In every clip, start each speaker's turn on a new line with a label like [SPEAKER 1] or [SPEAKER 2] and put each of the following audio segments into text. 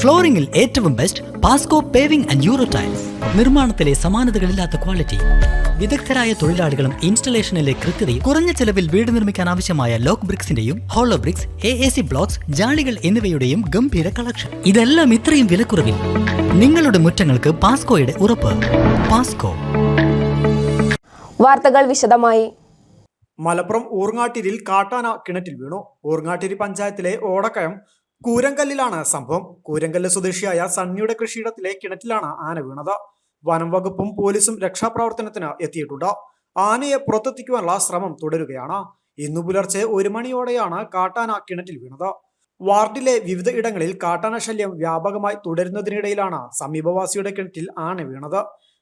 [SPEAKER 1] ഫ്ലോറിംഗിൽ ഏറ്റവും best Pasco paving and Euro tiles നിർമ്മാണത്തിലെ സമാനതകളില്ലാത്ത ക്വാളിറ്റി വിദഗ്ധരായ തൊഴിലാളികളും ഇൻസ്റ്റലേഷനിലെ കൃത്യതയും കുറഞ്ഞ ചെലവിൽ വീട് നിർമ്മിക്കാൻ ആവശ്യമായ lock ബ്രിക്സിന്റെയും hollow bricks A A C blocks ജാളികൾ എന്നിവയുടെയും ഗംഭീര കളക്ഷൻ ഇതെല്ലാം ഇത്രയും വിലക്കുറവിൽ. നിങ്ങളുടെ മുറ്റങ്ങൾക്ക് പാസ്കോയുടെ ഉറപ്പ്. പാസ്കോ
[SPEAKER 2] വാർത്തകൾ വിശദമായി.
[SPEAKER 3] മലപ്പുറം ഊർങ്ങാട്ടിരിൽ കാട്ടാന കിണറ്റിൽ വീണു. ഊർങ്ങാട്ടിരി പഞ്ചായത്തിലെ ഓടക്കയം കൂരങ്കല്ലിലാണ് സംഭവം. കൂരങ്കല്ല് സ്വദേശിയായ സണ്ണിയുടെ കൃഷിയിടത്തിലെ കിണറ്റിലാണ് ആന വീണത്. വനം വകുപ്പും പോലീസും രക്ഷാപ്രവർത്തനത്തിന് എത്തിയിട്ടുണ്ട്. ആനയെ പുറത്തെത്തിക്കുവാനുള്ള ശ്രമം തുടരുകയാണ്. ഇന്നു പുലർച്ചെ ഒരു മണിയോടെയാണ് കാട്ടാന കിണറ്റിൽ വീണത്. വാർഡിലെ വിവിധ ഇടങ്ങളിൽ കാട്ടാന ശല്യം വ്യാപകമായി തുടരുന്നതിനിടയിലാണ് സമീപവാസിയുടെ കിണറ്റിൽ ആന വീണത്.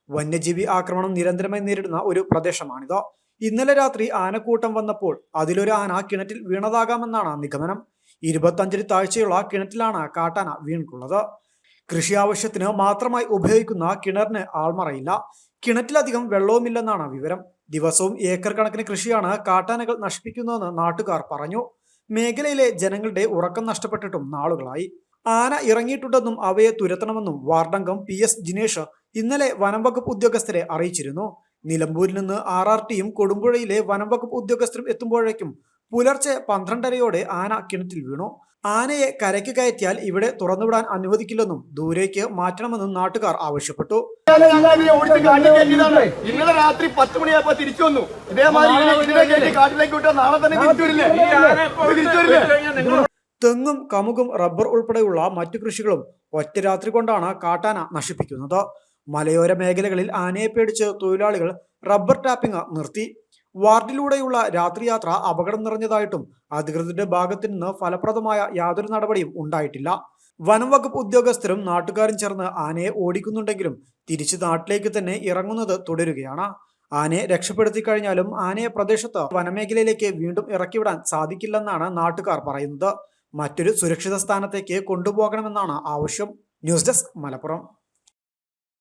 [SPEAKER 3] വന്യജീവി ആക്രമണം നിരന്തരമായി നേരിടുന്ന ഒരു പ്രദേശമാണിത്. ഇന്നലെ രാത്രി ആനക്കൂട്ടം വന്നപ്പോൾ അതിലൊരു ആന കിണറ്റിൽ വീണതാകാമെന്നാണ് നിഗമനം. ഇരുപത്തഞ്ചടി താഴ്ചയുള്ള കിണറ്റിലാണ് കാട്ടാന വീണിട്ടുള്ളത്. കൃഷി ആവശ്യത്തിന് മാത്രമായി ഉപയോഗിക്കുന്ന കിണറിന് ആൾമറയില്ല. കിണറ്റിലധികം വെള്ളവുമില്ലെന്നാണ് വിവരം. ദിവസവും ഏക്കർ കണക്കിന് കൃഷിയാണ് കാട്ടാനകൾ നശിപ്പിക്കുന്നതെന്ന് നാട്ടുകാർ പറഞ്ഞു. മേഖലയിലെ ജനങ്ങളുടെ ഉറക്കം നഷ്ടപ്പെട്ടിട്ടും നാളുകളായി. ആന ഇറങ്ങിയിട്ടുണ്ടെന്നും അവയെ തുരത്തണമെന്നും വാർഡംഗം പി എസ് ജിനേഷ് ഇന്നലെ വനംവകുപ്പ് ഉദ്യോഗസ്ഥരെ അറിയിച്ചിരുന്നു. നിലമ്പൂരിൽ നിന്ന് ആർ ആർ ടിയും കൊടുമ്പുഴയിലെ വനം വകുപ്പ് ഉദ്യോഗസ്ഥരും എത്തുമ്പോഴേക്കും പുലർച്ചെ പന്ത്രണ്ടരയോടെ ആന കിണറ്റിൽ വീണു. ആനയെ കരയ്ക്ക് കയറ്റിയാൽ ഇവിടെ തുറന്നുവിടാൻ അനുവദിക്കില്ലെന്നും ദൂരേക്ക് മാറ്റണമെന്നും നാട്ടുകാർ ആവശ്യപ്പെട്ടു.
[SPEAKER 4] ഇന്നലെ രാത്രി പത്ത് മണിയായപ്പോ തിരിച്ചു വന്നു. ഇതേമാതിരി കാട്ടിലേക്ക് വിട്ടാൽ നാളെ തന്നെ തിരിച്ചു വരില്ലേ? ഇത് തിരിച്ചു വരില്ലേ?
[SPEAKER 3] തെങ്ങും കമുകും റബ്ബർ ഉൾപ്പെടെയുള്ള മറ്റു കൃഷികളും ഒറ്റ രാത്രി കൊണ്ടാണ് കാട്ടാന നശിപ്പിക്കുന്നത്. മലയോര മേഖലകളിൽ ആനയെ പേടിച്ച് തൊഴിലാളികൾ റബ്ബർ ടാപ്പിംഗ് നിർത്തി. വാർഡിലൂടെയുള്ള രാത്രിയാത്ര അപകടം നിറഞ്ഞതായിട്ടും അധികൃതരുടെ ഭാഗത്തു നിന്ന് ഫലപ്രദമായ യാതൊരു നടപടിയും ഉണ്ടായിട്ടില്ല. വനം വകുപ്പ് ഉദ്യോഗസ്ഥരും നാട്ടുകാരും ചേർന്ന് ആനയെ ഓടിക്കുന്നുണ്ടെങ്കിലും തിരിച്ച് നാട്ടിലേക്ക് തന്നെ ഇറങ്ങുന്നത് തുടരുകയാണ്. ആനയെ രക്ഷപ്പെടുത്തി കഴിഞ്ഞാലും ആനയെ പ്രദേശത്ത് വനമേഖലയിലേക്ക് വീണ്ടും ഇറക്കിവിടാൻ സാധിക്കില്ലെന്നാണ് നാട്ടുകാർ പറയുന്നത്. മറ്റൊരു സുരക്ഷിത സ്ഥാനത്തേക്ക് കൊണ്ടുപോകണമെന്നാണ് ആവശ്യം. News desk Malappuram.